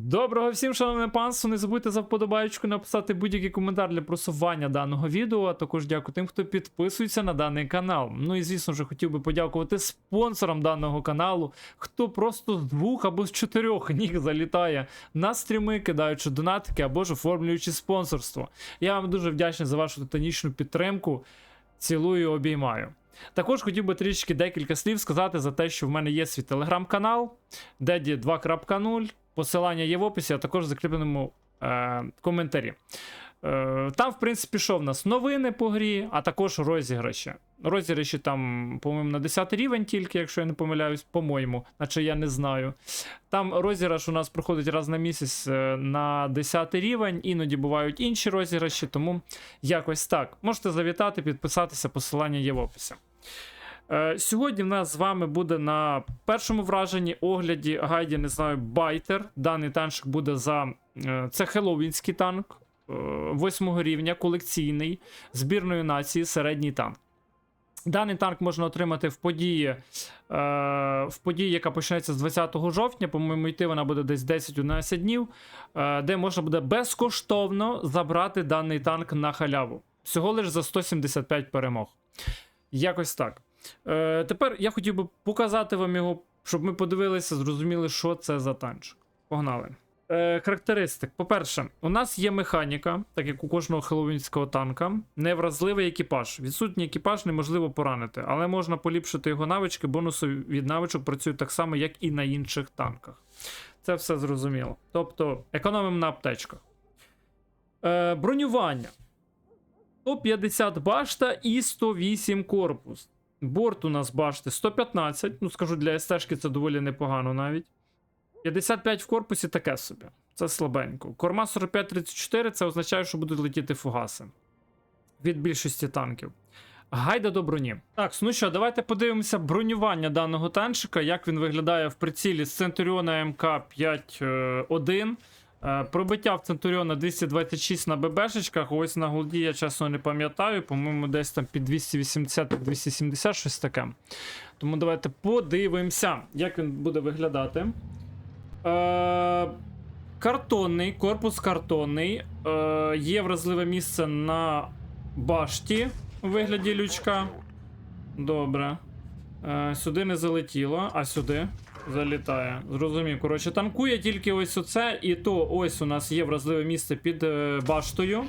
Доброго всім, шановне панство. Не забудьте за вподобаєчку написати будь-який коментар для просування даного відео. А також дякую тим, хто підписується на даний канал. Ну і звісно ж хотів би подякувати спонсорам даного каналу, хто просто з двох або з чотирьох ніг залітає на стріми, кидаючи донатики або ж оформлюючи спонсорство. Я вам дуже вдячний за вашу титанічну підтримку. Цілую і обіймаю. Також хотів би трішки декілька слів сказати за те, що в мене є свій телеграм-канал, Деді 2.0. Посилання є в описі, а також в закріпленому е, коментарі. Е, там, в принципі, що в нас новини по грі, а також розіграші. Розіграші там, по-моєму, на 10 рівень тільки, якщо я не помиляюсь, по-моєму, наче я не знаю. Там розіграш у нас проходить раз на місяць е, на 10 рівень, іноді бувають інші розіграші, тому якось так. Можете завітати, підписатися, посилання є в описі. Е, Сьогодні в нас з вами буде на першому враженні огляді гайді, не знаю, байтер. Даний танчик буде за. е, Це хеллоуінський танк е, 8 рівня, колекційний, збірної нації, середній танк. Даний танк можна отримати в події, е, в події, яка почнеться з 20 жовтня. По-моєму, йти вона буде десь 10-11 днів, е, де можна буде безкоштовно забрати даний танк на халяву. Всього лише за 175 перемог. Якось так. Е, тепер я хотів би показати вам його, щоб ми подивилися, зрозуміли, що це за танчик. Погнали. Е, характеристик. По-перше, у нас є механіка, так як у кожного хеллоуінського танка, невразливий екіпаж. Відсутній екіпаж неможливо поранити, але можна поліпшити його навички. Бонуси від навичок працюють так само, як і на інших танках. Це все зрозуміло. Тобто, економимо на аптечках. Е, бронювання. 150 башта і 108 корпус. Борт у нас башти 115. Ну, скажу, для СТ це доволі непогано навіть. 55 в корпусі таке собі. Це слабенько. Корма 45-34 це означає, що будуть летіти фугаси. Від більшості танків. Гайда до броні. Так, ну що, давайте подивимося бронювання даного танчика, як він виглядає в прицілі з Центуріона МК-5-1. Е, Пробиття в Центуріона 226 на ББшечках. Ось на голді я чесно не пам'ятаю. По-моєму, десь там під 280-270, щось таке. Тому давайте подивимося, як він буде виглядати. Е, картонний, корпус картонний. Е, є вразливе місце на башті у вигляді лючка. Добре. Е, сюди не залетіло, а сюди залітає. Зрозумів. Коротше, танкує тільки ось оце, і то ось у нас є вразливе місце під е, баштою.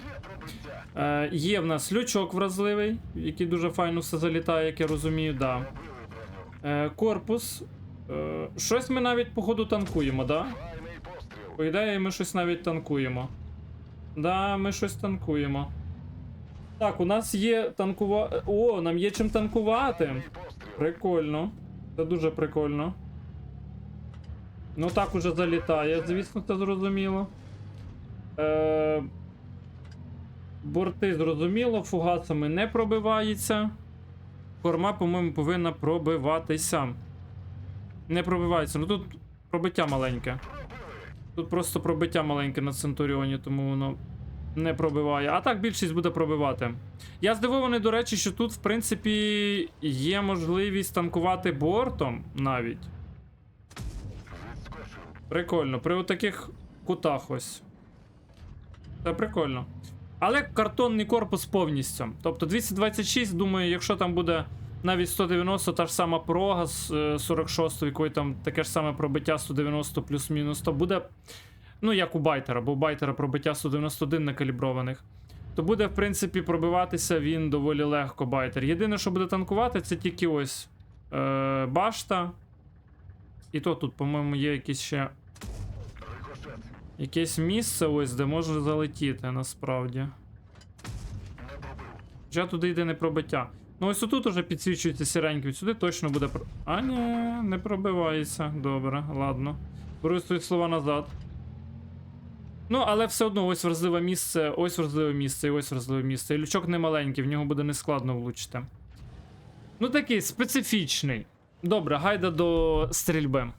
Е, є в нас лючок вразливий, який дуже файно все залітає, як я розумію, да. Е, корпус. Е, щось ми навіть, походу, танкуємо, да? По ідеї, ми щось навіть танкуємо. Да, ми щось танкуємо. Так, у нас є танкува. О, нам є чим танкувати. Прикольно. Це дуже прикольно. Ну так уже залітає, звісно, це зрозуміло. Е... Борти зрозуміло, фугасами не пробивається. Корма, по-моєму, повинна пробиватися. Не пробивається. Ну тут пробиття маленьке. Тут просто пробиття маленьке на Центуріоні, тому воно не пробиває. А так більшість буде пробивати. Я здивований, до речі, що тут, в принципі, є можливість танкувати бортом навіть. Прикольно, при таких кутах ось. Це прикольно. Але картонний корпус повністю. Тобто 226, думаю, якщо там буде навіть 190, та ж сама прога з е, 46, якої там таке ж саме пробиття 190 плюс-мінус, то буде. Ну, як у байтера, бо у байтера пробиття 191 накаліброваних. То буде, в принципі, пробиватися він доволі легко байтер. Єдине, що буде танкувати, це тільки ось е, башта. І то тут, по-моєму, є якісь ще. Якесь місце ось, де можна залетіти насправді. Хоча туди йде не пробиття. Ну ось отут уже підсвічується сіренький, сюди точно буде про. А, ні, не пробивається. Добре, ладно. Беру свої слова назад. Ну, але все одно ось вразливе місце, ось вразливе місце, і ось вразливе місце. І лючок не маленький, в нього буде нескладно влучити. Ну, такий специфічний. Добре, гайда до стрільби.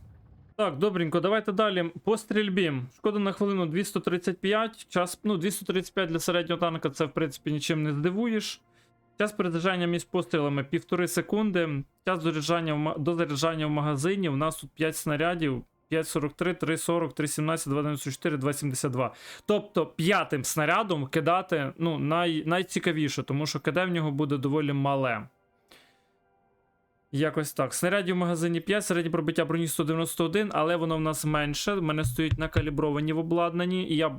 Так, добренько, давайте далі. По стрільбі. Шкода на хвилину 235. Час, ну, 235 для середнього танка це, в принципі, нічим не здивуєш. Час перезаряджання між пострілами 1,5 секунди. Час заряджання в, до заряджання в магазині. У нас тут 5 снарядів. 5,43, 3,40, 3,17, 2,94, 2,72. Тобто п'ятим снарядом кидати ну, най, найцікавіше, тому що КД в нього буде доволі мале. Якось так. Снарядів в магазині 5, середнє пробиття броні 191, але воно в нас менше. В мене стоїть накалібровані в обладнанні, і я б,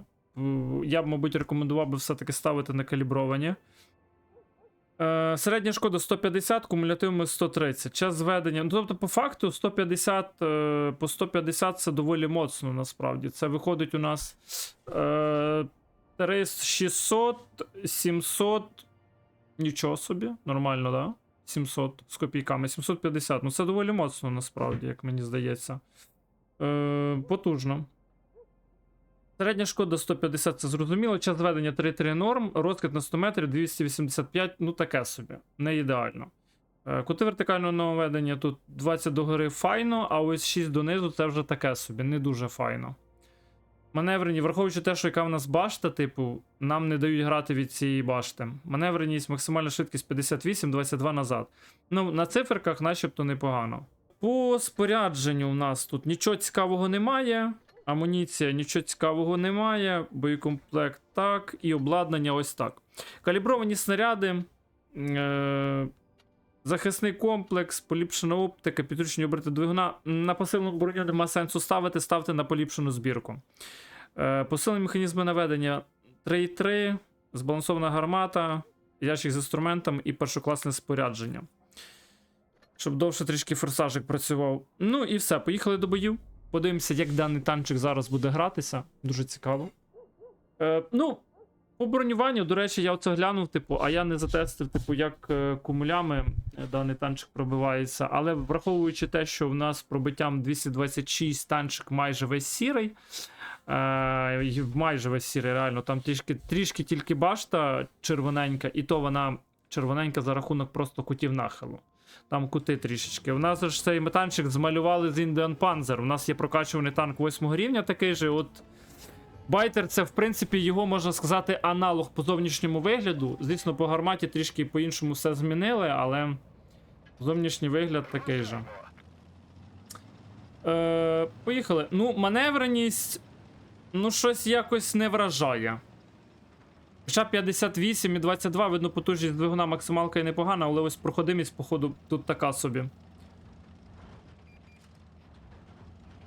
я б, мабуть, рекомендував би все-таки ставити на калібровані. Е, середня шкода 150, кумулятивами 130. Час зведення. Ну, тобто, по факту, 150, е, по 150 це доволі моцно насправді. Це виходить у нас е, 300, 600, 700. Нічого собі, нормально, да? 700 з копійками, 750. Ну це доволі моцно, насправді, як мені здається. Е, потужно. Середня шкода 150, це зрозуміло. Час зведення 3-3 норм, розкид на 100 метрів 285, ну таке собі, не ідеально. Е, Кути вертикального наведення тут 20 догори файно, а ось 6 донизу це вже таке собі, не дуже файно. Маневреність, враховуючи те, що яка в нас башта, типу, нам не дають грати від цієї башти. Маневреність, максимальна швидкість 58, 22 назад. Ну, на циферках начебто непогано. По спорядженню у нас тут нічого цікавого немає. Амуніція нічого цікавого немає. Боєкомплект так, і обладнання ось так. Калібровані снаряди. Е- Захисний комплекс, поліпшена оптика, підручні оберти двигуна. На посилену броню нема сенсу ставити, ставте на поліпшену збірку. Е, посилені механізми наведення 3.3, збалансована гармата, ящик з інструментом і першокласне спорядження. Щоб довше трішки форсажик працював. Ну і все, поїхали до боїв. Подивимося, як даний танчик зараз буде гратися. Дуже цікаво. Е, ну, по бронюванню, до речі, я оце глянув, типу, а я не затестив, типу, як е, кумулями е, даний танчик пробивається. Але враховуючи те, що в нас пробиттям 226 танчик майже весь сірий. Е, майже весь сірий, реально, там трішки, трішки тільки башта червоненька, і то вона червоненька за рахунок просто кутів нахилу. Там кути трішечки. У нас ж цей танчик змалювали з Indian Panzer. У нас є прокачуваний танк 8 рівня такий же. От Байтер це, в принципі, його можна сказати, аналог по зовнішньому вигляду. Звісно, по гарматі трішки по-іншому все змінили, але зовнішній вигляд такий же. Е, поїхали. Ну, маневреність. Ну, щось якось не вражає. Хоча 58 і 22, видно, потужність двигуна максималка і непогана, але ось проходимість, походу, тут така собі.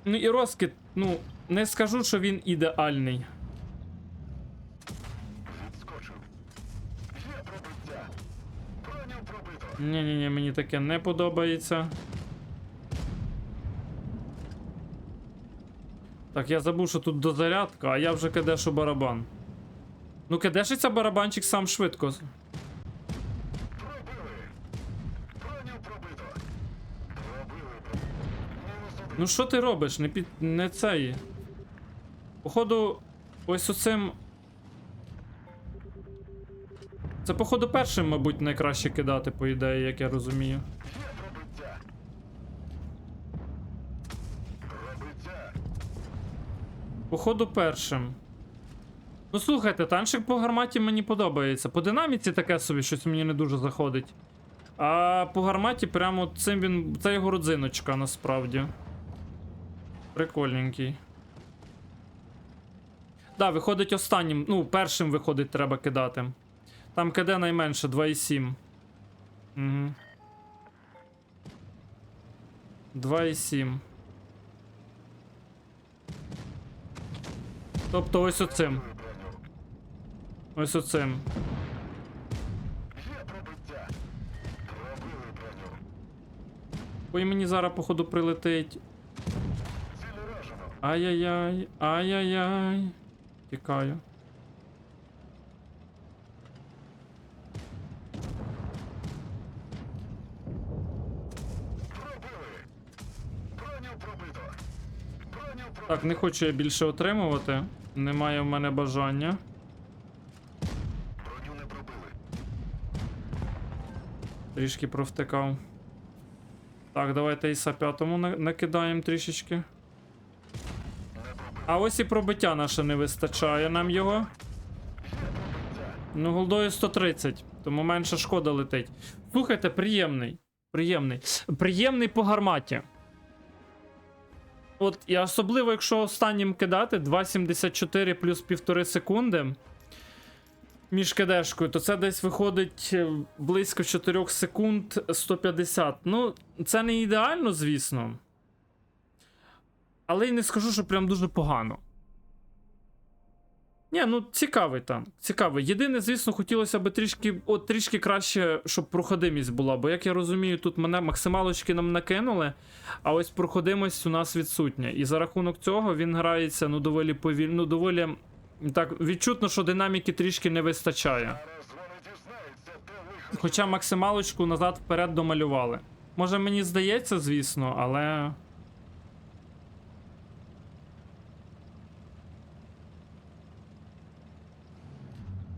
Ну і розкид, ну, не скажу, що він ідеальний. Броню пробито. Ні-ні-ні, мені таке не подобається. Так, я забув, що тут дозарядка, а я вже кидешу барабан. Ну, кидешиться барабанчик сам швидко. Пробили. Броню пробито. Пробили. Мінус один. Ну що ти робиш? Не під. не цей. Походу, ось оцим. Це, походу, першим, мабуть, найкраще кидати, по ідеї, як я розумію. Походу, першим. Ну слухайте, танчик по гарматі мені подобається. По динаміці таке собі щось мені не дуже заходить. А по гарматі прямо цим він. Це його родзиночка насправді. Прикольненький. Да, виходить останнім. Ну, першим виходить, треба кидати. Там КД найменше 2,7. Угу. 2,7. Тобто ось оцим. Ось оцим. Броню. Ой, мені зараз, походу, прилетить. Ай-яй-яй, ай-яй-яй. Тікаю. Так, не хочу я більше отримувати. Немає в мене бажання. Броню не пробили. Трішки провтикав. Так, давайте Іса п'ятому накидаємо трішечки. А ось і пробиття наше не вистачає нам його. Ну, голдою 130, тому менше шкода летить. Слухайте, приємний. Приємний. Приємний по гарматі. От, і особливо, якщо останнім кидати 2,74 плюс півтори секунди між кидешкою, то це десь виходить е, близько 4 секунд 150. Ну, це не ідеально, звісно. Але й не скажу, що прям дуже погано. Ні, ну цікавий танк. Цікавий. Єдине, звісно, хотілося б трішки, от, трішки краще, щоб проходимість була. Бо, як я розумію, тут мене максималочки нам накинули, а ось проходимость у нас відсутня. І за рахунок цього він грається ну, доволі повільно, ну, доволі. Так, відчутно, що динаміки трішки не вистачає. Хоча максималочку назад вперед домалювали. Може мені здається, звісно, але.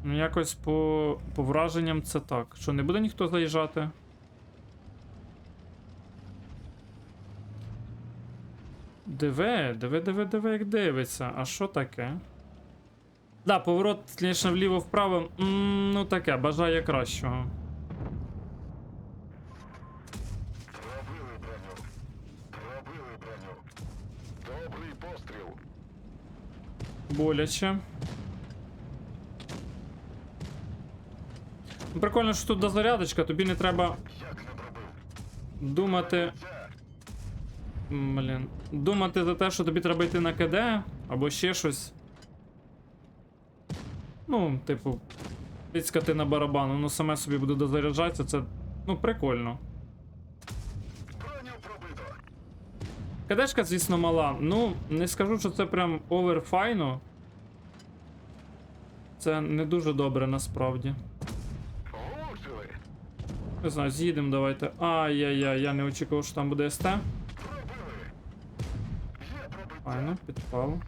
Ну, якось по, по враженням це так. Що, не буде ніхто заїжджати? Диви, диви, диви, диви, як дивиться. А що таке? Да, поворот, звісно, вліво-вправо. Ну таке, бажає кращого. Пробили. Добрий постріл. Боляче. Прикольно, що тут дозарядочка, тобі не треба думати. Блін. Думати за те, що тобі треба йти на КД або ще щось. Ну, типу, тицькати на барабан, воно саме собі буде дозаряджатися, це. Ну, прикольно. КДшка, звісно, мала. Ну, не скажу, що це прям оверфайно. Це не дуже добре насправді. Не знаю, з'їдемо давайте. Ай-яй-яй, я не очікував, що там буде СТ. Файно, підпало.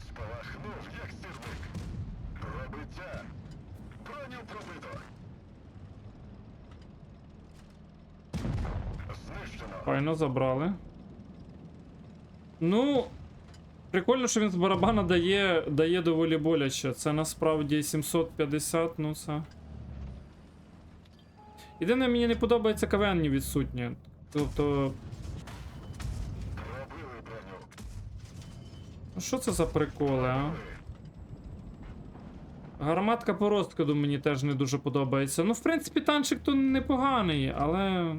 Файно забрали. Ну. Прикольно, що він з барабана дає, дає доволі боляче. Це насправді 750, ну це. Єдине, мені не подобається КВН відсутні. Тобто. Ну що це за приколи, а? Гарматка по розкиду мені теж не дуже подобається. Ну, в принципі, танчик то непоганий, але.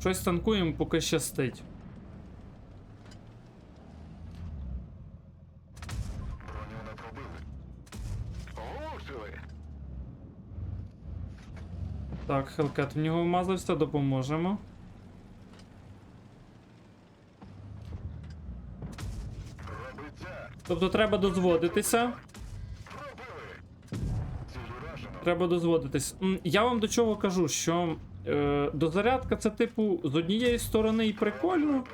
Щось танкуємо, поки щастить. Броню не пробили. Влучили. Так, Хелкет в нього вмазався, допоможемо. Тобто треба дозводитися. Треба дозводитись. Я вам до чого кажу, що е, дозарядка це, типу, з однієї сторони і прикольно.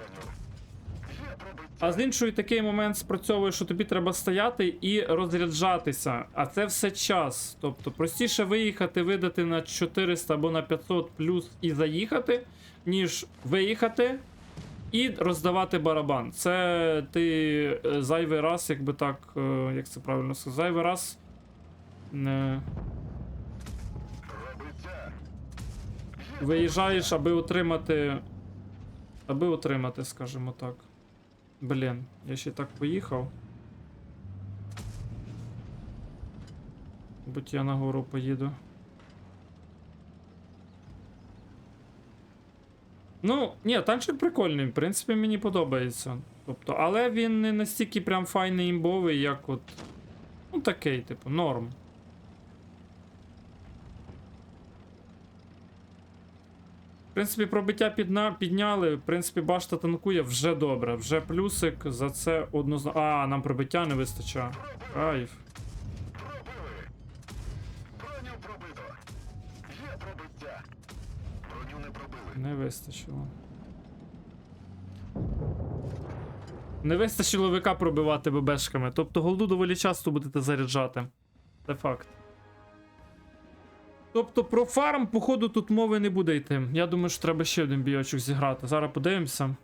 А з іншої такий момент спрацьовує, що тобі треба стояти і розряджатися. А це все час. Тобто простіше виїхати, видати на 400 або на 500 плюс і заїхати, ніж виїхати. І роздавати барабан. Це ти е, зайвий раз, якби так, е, як це правильно сказати, зайвий раз не виїжджаєш, аби отримати. Аби отримати, скажімо так. Блін, я ще так поїхав. Будь я нагору поїду. Ну, ні, танчик прикольний, в принципі, мені подобається. Тобто, але він не настільки прям файний імбовий, як от. Ну, такий, типу, норм. Принципі, пробиття підна... підняли. В принципі, башта танкує вже добре. Вже плюсик за це однозначно. А, нам пробиття не вистачає. Кайф. Не вистачило. Не вистачило ВК пробивати ББшками. Тобто голду доволі часто будете заряджати. Це факт. Тобто про фарм, походу, тут мови не буде йти. Я думаю, що треба ще один бійочок зіграти. Зараз подивимося.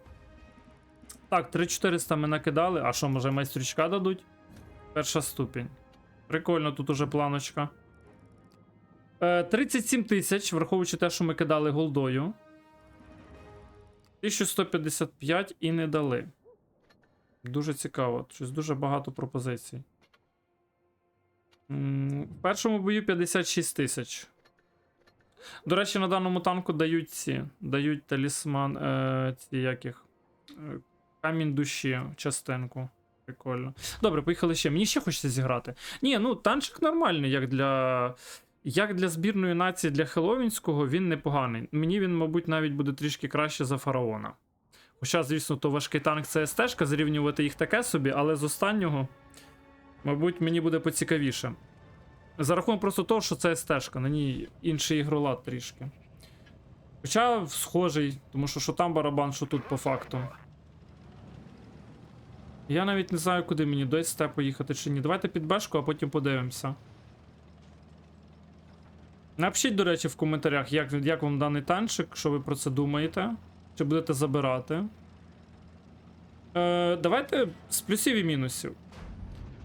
Так, 3400 ми накидали. А що, може майстрічка дадуть? Перша ступінь. Прикольно, тут уже планочка. Е, 37 тисяч, враховуючи те, що ми кидали голдою. 1155 і не дали. Дуже цікаво. Щось дуже багато пропозицій. В першому бою 56 тисяч. До речі, на даному танку дають ці. Дають талісман. Е, ці яких. Е, камінь душі, частинку. Прикольно. Добре, поїхали ще. Мені ще хочеться зіграти. Ні, ну танчик нормальний, як для. Як для збірної нації для Хеловінського, він непоганий. Мені він, мабуть, навіть буде трішки краще за фараона. Хоча, звісно, то важкий танк це СТ, зрівнювати їх таке собі, але з останнього, мабуть, мені буде поцікавіше. За рахунок просто того, що це СТ, на ній інший ігролад трішки. Хоча схожий, тому що що там барабан, що тут по факту. Я навіть не знаю, куди мені до СТ поїхати чи ні. Давайте під бешку, а потім подивимося. Напишіть, до речі, в коментарях, як, як вам даний танчик, що ви про це думаєте. Чи будете забирати. Е, давайте з плюсів і мінусів.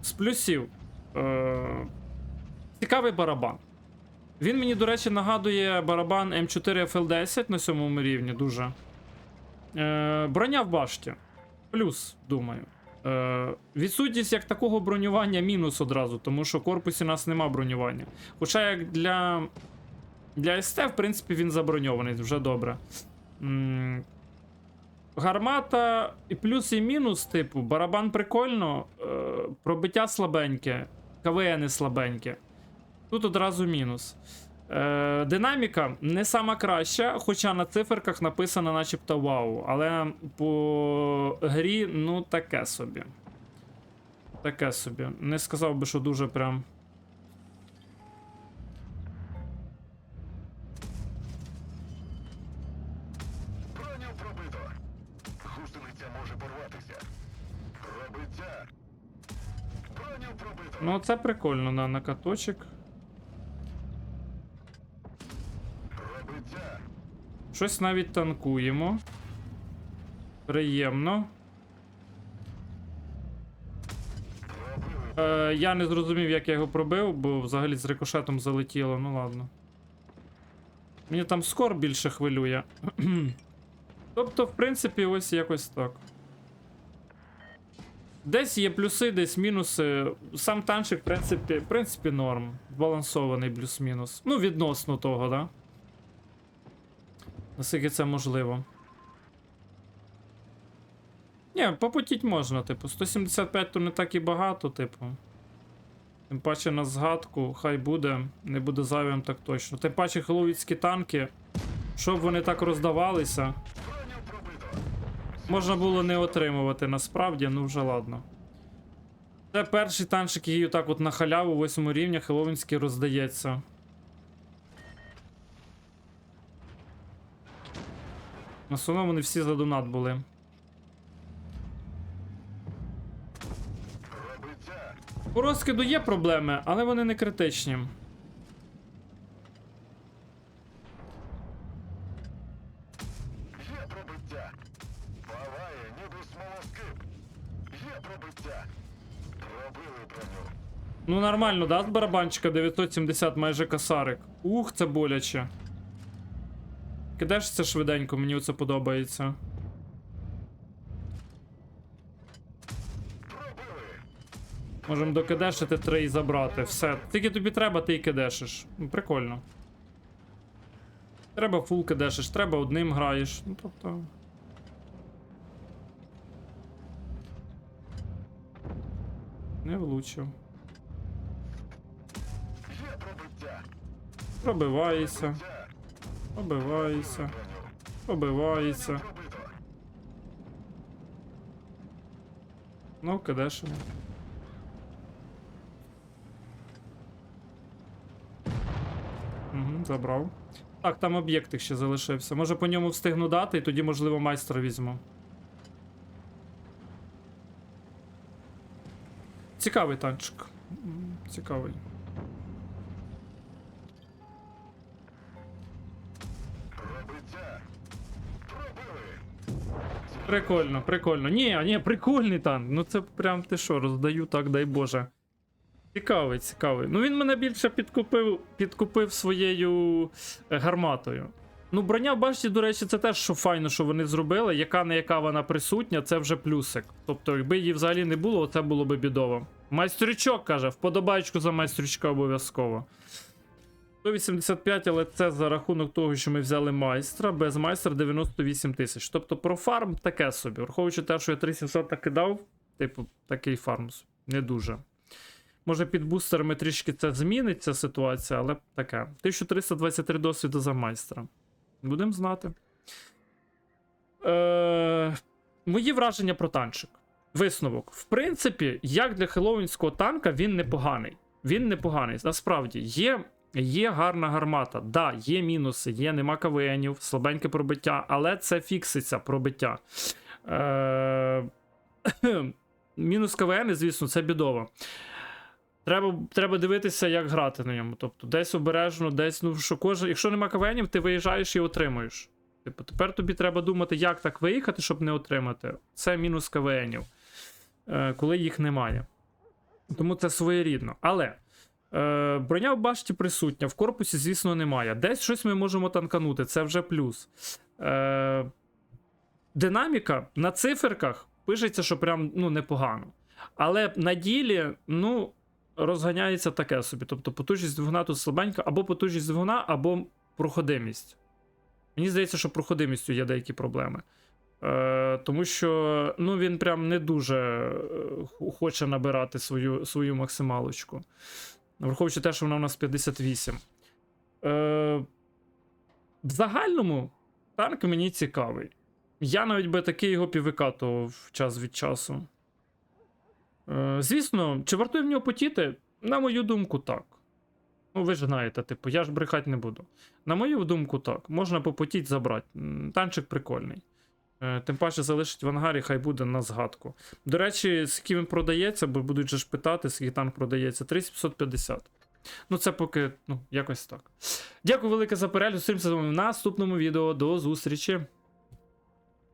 З плюсів. Е, цікавий барабан. Він мені, до речі, нагадує барабан М4 FL10 на сьомому рівні дуже. Е, броня в башті. Плюс, думаю. Е, відсутність як такого бронювання мінус одразу, тому що в корпусі у нас нема бронювання. Хоча як для. Для СТ, в принципі, він заброньований вже добре. М, Гармата і плюс і мінус, типу, барабан прикольно, е, пробиття слабеньке, КВН слабеньке. Тут одразу мінус. Е, динаміка не сама краща, хоча на циферках написано начебто вау. Але по грі, ну, таке собі. Таке собі. Не сказав би, що дуже прям. Ну, це прикольно на накаточок. Пробиття. Щось навіть танкуємо. Приємно. Е, я не зрозумів, як я його пробив, бо взагалі з рикошетом залетіло, ну ладно. Мені там скор більше хвилює. тобто, в принципі, ось якось так. Десь є плюси, десь мінуси. Сам танчик, в принципі, в принципі, норм. Збалансований плюс-мінус. Ну, відносно того, да? Наскільки це можливо. Ні, попутіть можна, типу, 175 то не так і багато, типу. Тим паче на згадку, хай буде, не буде зайвим так точно. Тим паче хеловіцькі танки, щоб вони так роздавалися, можна було не отримувати насправді, ну вже ладно. Це перший танчик, який отак от на халяву 8 рівня хеловінський роздається. В основному вони всі за донат були. У розкиду є проблеми, але вони не критичні. Ну нормально, да, з барабанчика 970 майже косарик. Ух, це боляче. Кидаєш це швиденько, мені це подобається. Можемо докидешити три і забрати. Все. Тільки тобі треба, ти і кидешиш. Прикольно. Треба фул кидешиш, треба одним граєш. Ну тобто. Не влучив. Пробивається, Пробивається. Пробито. Ну, кидешимо. Угу, забрав. Так, там об'єкт ще залишився. Може по ньому встигну дати, і тоді, можливо, майстра візьму. Цікавий танчик. Цікавий. Прикольно, прикольно. Ні, ні, прикольний танк. Ну це прям ти що, роздаю так, дай Боже. Цікавий, цікавий. Ну він мене більше підкупив, підкупив своєю е, гарматою. Ну, броня башті, до речі, це теж що файно, що вони зробили. Яка не яка вона присутня, це вже плюсик. Тобто, якби її взагалі не було, це було би бідово. Майстрючок каже, вподобайку за майстрючка обов'язково. 185, але це за рахунок того, що ми взяли майстра, без майстра 98 тисяч. Тобто про фарм таке собі. Враховуючи те, що я 3700 накидав, типу, такий фарм не дуже. Може, під бустерами трішки це зміниться ситуація, але таке. 1323 досвіду за майстра. Будемо знати. Е, мої враження про танчик. Висновок. В принципі, як для хеллоуінського танка, він непоганий. Він непоганий. Насправді, є, є гарна гармата. Да, є мінуси, є нема КВНів, слабеньке пробиття, але це фікситься пробиття. Е, мінус КВН, звісно, це бідово. Треба, треба дивитися, як грати на ньому. Тобто, десь обережно, десь, ну що кожен. Якщо нема КВНів, ти виїжджаєш і отримуєш. Типу, тепер тобі треба думати, як так виїхати, щоб не отримати. Це мінус КВНів, е, коли їх немає. Тому це своєрідно. Але е, броня в башті присутня, в корпусі, звісно, немає. Десь щось ми можемо танканути, це вже плюс. Е, динаміка на циферках пишеться, що прям ну, непогано. Але на ділі, ну, розганяється таке собі. Тобто потужність двигуна тут слабенька, або потужність двигуна, або проходимість. Мені здається, що проходимістю є деякі проблеми. Е, тому що ну, він прям не дуже е, хоче набирати свою, свою максималочку. Враховуючи те, що вона у нас 58. Е, в загальному танк мені цікавий. Я навіть би такий його піввикатував час від часу. Е, звісно, чи вартує в нього потіти? На мою думку, так. Ну, ви ж знаєте, типу, я ж брехати не буду. На мою думку, так. Можна попотіть забрати. Танчик прикольний. Е, Тим паче залишить в ангарі, хай буде на згадку. До речі, скільки він продається, бо будуть же ж питати, скільки танк продається. 3750. Ну, це поки, ну, якось так. Дякую велике за перегляд. Зустрімося з вами в наступному відео. До зустрічі.